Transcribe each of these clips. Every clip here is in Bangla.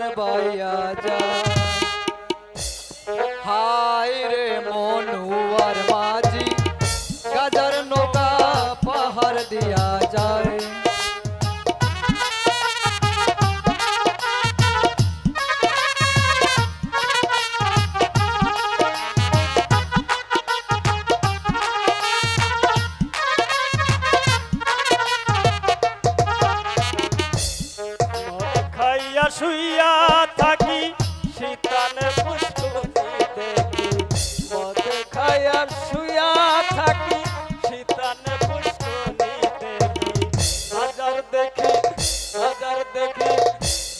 পাহাড় বাইয়া যায় হায় রে মনুয়ার মাঝি গাজার নৌকা পাহাড় দিয়া যায়। শুইয়া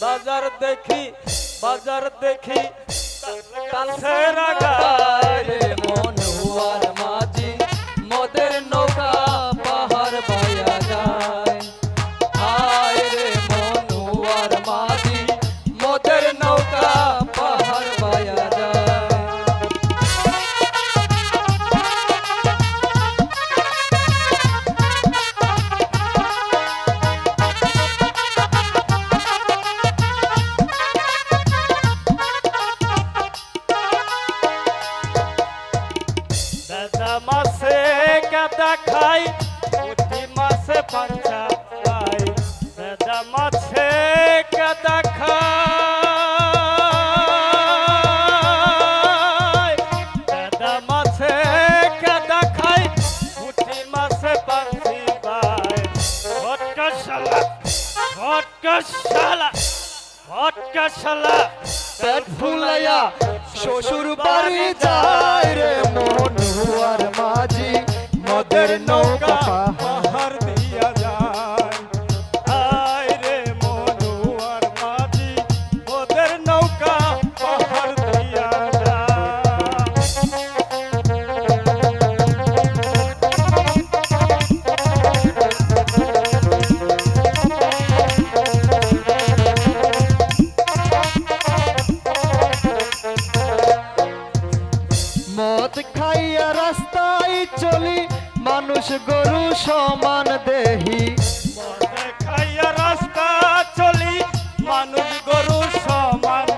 বাজার দেখি বাজার দেখি কালসেরা গায় কাদা খাই প্রতি মাসে পাঞ্চা খাই দাদা মাছে কাদা খাই দাদা মাছে কাদা খাই প্রতি মাসে পাঞ্চি পাই ভটকা শালা ভটকা শালা ভটকা শালা। পেট ফুলাইয়া শ্বশুর বাড়ি যায় রে মনুয়ার মদ খাইয়া রাস্তায় চলি, মানুষ গরু সমান দেহি। খাইয়া রাস্তা চলি, মানুষ গরু সমান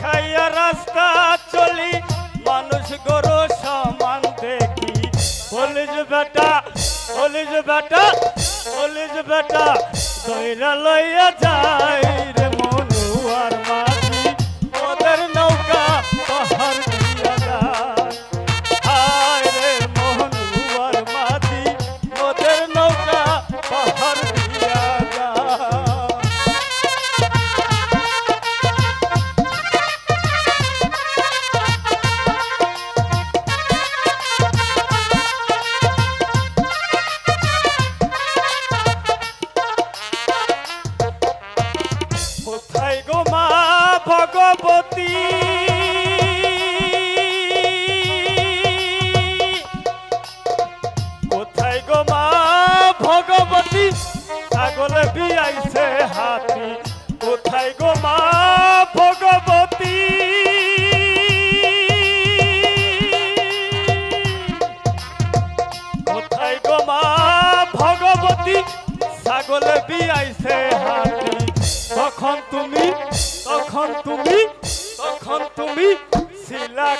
খাইয়া রাস্তা চলি, মানুষ গরু পুলিশ বেটা পুলিশ বেটা দইরা লইয়া যায় কোথায় গো মা ভগবতী? কোথায় গো মা ভগবতী? ছাগল বিয়াইছে হাতি।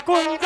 কোন